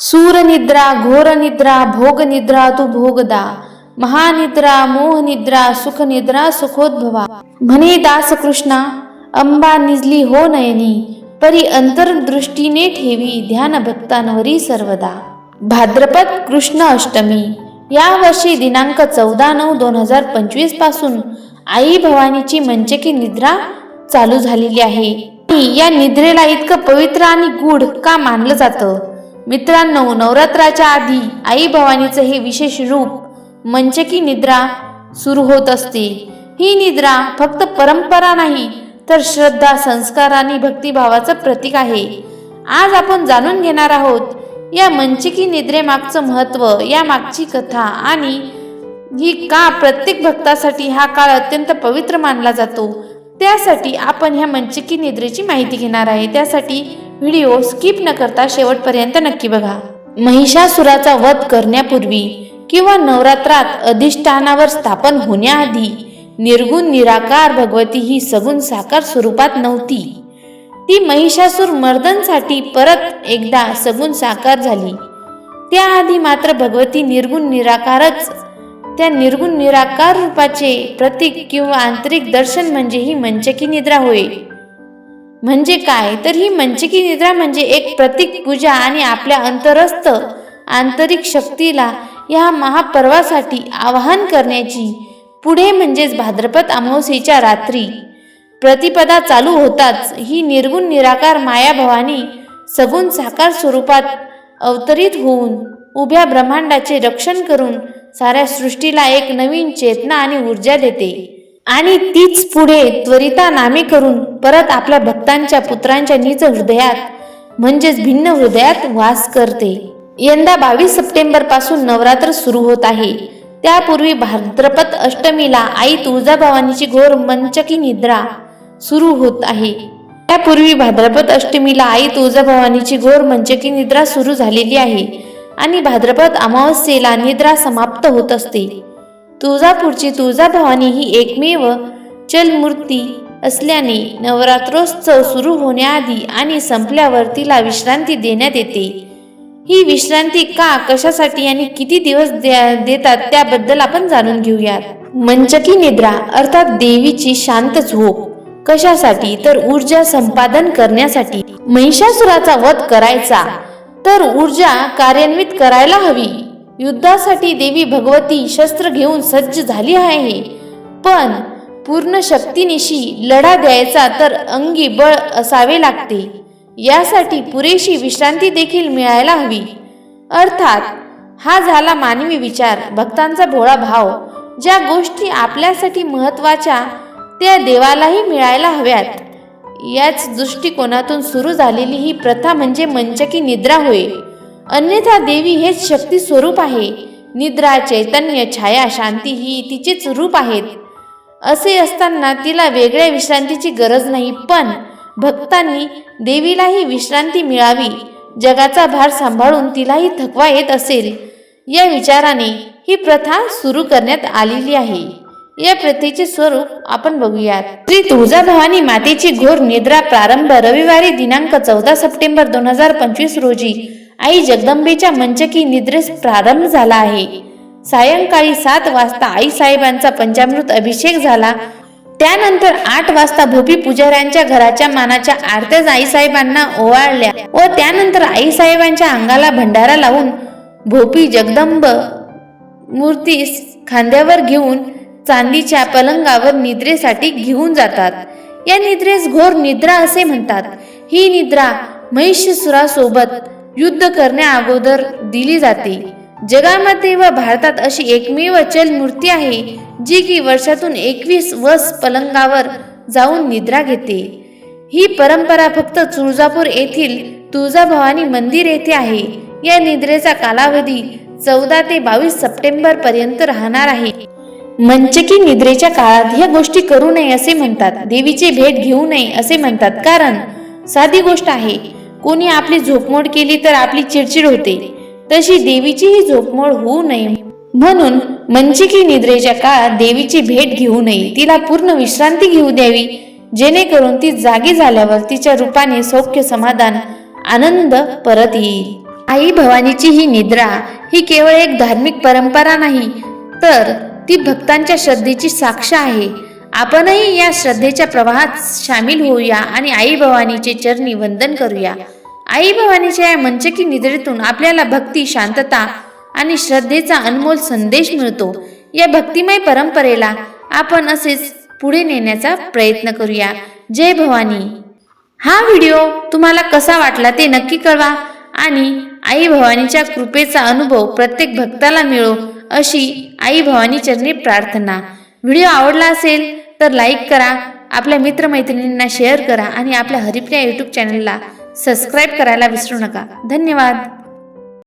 सूरनिद्रा घोरनिद्रा भोगनिद्रा तू भोगदा। महानिद्रा मोहनिद्रा सुखनिद्रा सुखोद्भवा। म्हणे दास कृष्णा अंबा निजली हो नयनी परी अंतर्दृष्टीने ठेवी ध्यान भक्तांवरी सर्वदा। भाद्रपद कृष्ण अष्टमी या वर्षी दिनांक चौदा नऊ दोन हजार पंचवीसपासून आई भवानीची मंचकी निद्रा चालू झालेली आहे. या निद्रेला इतकं पवित्र आणि गूढ का मानलं जातं? मित्रांनो नवरात्राच्या आधी आई भवानीचं हे विशेष रूप मंचकी निद्रा सुरू होत असते. ही निद्रा फक्त परंपरा नाही तर श्रद्धा संस्कार आणि भक्तिभावाचं प्रतीक आहे. आज आपण जाणून घेणार आहोत या मंचकी निद्रेमागचं महत्त्व या मागची कथा आणि ही का प्रत्येक भक्तासाठी हा काळ अत्यंत पवित्र मानला जातो त्यासाठी आपण ह्या मंचकी निद्रेची माहिती घेणार आहे. त्यासाठी व्हिडिओ स्किप न करता शेवटपर्यंत नक्की बघा. महिषासुराचा वध करण्यापूर्वी किंवा नवरात्रात अधिष्ठानावर स्थापन होण्याआधी निर्गुण निराकार भगवती ही सगुण साकार स्वरूपात नव्हती. ती महिषासूर मर्दनसाठी परत एकदा सगुण साकार झाली. त्याआधी मात्र भगवती निर्गुण निराकारच. त्या निर्गुण निराकार रूपाचे प्रतीक किंवा आंतरिक दर्शन म्हणजे ही मंचकी निद्रा होय. म्हणजे काय? तर ही मंचकी निद्रा म्हणजे एक प्रतीक पूजा आणि आपल्या अंतरस्थ आंतरिक शक्तीला या महापर्वासाठी आवाहन करण्याची. पुढे म्हणजेच भाद्रपद अमावस्येच्या रात्री. प्रतिपदा चालू होताच ही निर्गुण निराकार माया भवानी सगुण साकार स्वरूपात अवतरित होऊन उभ्या ब्रह्मांडाचे रक्षण करून साऱ्या सृष्टीला एक नवीन चेतना आणि ऊर्जा देते. आणि तीच पुढे त्वरिता नामे करून परत आपल्या भक्तांच्या पुत्रांच्या निज हृदयात म्हणजेच भिन्न हृदयात वास करते. यंदा बावीस सप्टेंबरपासून नवरात्र सुरू होत आहे. त्यापूर्वी भाद्रपद अष्टमीला आई तुळजाभवानीची घोर मंचकी निद्रा सुरू होत आहे. त्यापूर्वी भाद्रपद अष्टमीला आई तुळजाभवानीची घोर मंचकी निद्रा सुरू झालेली आहे आणि भाद्रपद अमावस्येला निद्रा समाप्त होत असते. तुळजापूरची तुळजाभवानी ही एकमेव चलमूर्ती असल्याने नवरात्रोत्सव सुरू होण्याआधी आणि संपल्यावर तिला विश्रांती देण्यात येते. ही विश्रांती का कशासाठी आणि किती दिवस देतात त्याबद्दल आपण जाणून घेऊयात. मंचकी निद्रा अर्थात देवीची शांत झोप. कशासाठी? तर ऊर्जा संपादन करण्यासाठी. महिषासुराचा वध करायचा. तर ऊर्जा कार्यान्वित करायला हवी. युद्धासाठी देवी भगवती शस्त्र घेऊन सज्ज झाली आहे. पण पूर्ण शक्तीनिशी लढा द्यायचा तर अंगी बळ असावे लागते. यासाठी पुरेशी विश्रांती देखील मिळायला हवी. अर्थात हा झाला मानवी विचार भक्तांचा भोळा भाव ज्या गोष्टी आपल्यासाठी महत्त्वाच्या त्या देवालाही मिळायला हव्यात. याच दृष्टिकोनातून सुरू झालेली ही प्रथा म्हणजे मंचकी निद्रा होय. अन्यथा देवी हेच शक्ती स्वरूप आहे. निद्रा चैतन्य छाया शांती ही तिचेच रूप आहेत. असे असताना तिला वेगळ्या विश्रांतीची गरज नाही पण भक्तांनी देवीलाही विश्रांती मिळावी जगाचा भार सांभाळून तिलाही थकवा येत असेल. या विचाराने ही प्रथा सुरू करण्यात आलेली आहे. या प्रथेचे स्वरूप आपण बघूयात. श्री तुळजाभवानी मातेची घोर निद्रा प्रारंभ रविवारी दिनांक चौदा सप्टेंबर दोन हजार पंचवीस रोजी आई जगदंबेच्या मंचकी निद्रेस प्रारंभ झाला आहे. सायंकाळी सात वाजता आई साहेबांचा पंचामृत अभिषेक झाला. त्यानंतर आठ वाजता भोपी पुजाऱ्यांच्या घराच्या मानाच्या आरत्याच आईसाहेबांना ओवाळल्या व त्यानंतर आईसाहेबांच्या अंगाला भंडारा लावून भोपी जगदंब मूर्तीस खांद्यावर घेऊन चांदीच्या पलंगावर निद्रेसाठी घेऊन जातात. या निद्रेस घोर निद्रा असे म्हणतात. ही निद्रा महिषसुरासोबत युद्ध करण्या अगोदर दिली जाते. जगामध्ये व भारतात अशी एकमेव चल मूर्ती आहे जी की वर्षातून एकवीस वस पलंगावर जाऊन निद्रा घेते. ही परंपरा फक्त तुळजापूर येथील तुळजाभवानी मंदिर येथे आहे. या निद्रेचा कालावधी चौदा ते बावीस सप्टेंबर पर्यंत राहणार आहे. मंचकी निद्रेच्या काळात ह्या गोष्टी करू नये असे म्हणतात. देवीची भेट घेऊ नये असे म्हणतात. कारण साधी गोष्ट आहे कोणी आपली झोपमोड केली तर आपली चिडचिड होते. तशी देवीचीही झोपमोड होऊ नये. म्हणून मंचिकी निद्रेच्या काळात देवीची भेट घेऊ नये. तिला पूर्ण विश्रांती घेऊ द्यावी. जेणेकरून ती जागी झाल्यावर तिच्या रूपाने सौख्य समाधान आनंद परत येईल. आई भवानीची ही निद्रा ही केवळ एक धार्मिक परंपरा नाही तर ती भक्तांच्या श्रद्धेची साक्ष आहे. आपणही या श्रद्धेच्या प्रवाहात सामील होऊया आणि आई भवानीचे चरणी वंदन करूया. आई भवानीच्या या मंचकी निद्रेतून आपल्याला भक्ती शांतता आणि श्रद्धेचा अनमोल संदेश मिळतो. या भक्तिमय परंपरेला आपण असेच पुढे नेण्याचा प्रयत्न करूया. जय भवानी. हा व्हिडिओ तुम्हाला कसा वाटला ते नक्की कळवा आणि आई भवानीच्या कृपेचा अनुभव प्रत्येक भक्ताला मिळो अशी आई भवानी चरणी प्रार्थना. व्हिडिओ आवडला असेल तर लाईक करा आपल्या मित्रमैत्रिणींना शेअर करा आणि आपल्या हरिप्रिया यूट्यूब चॅनलला सबस्क्राईब करायला विसरू नका. धन्यवाद.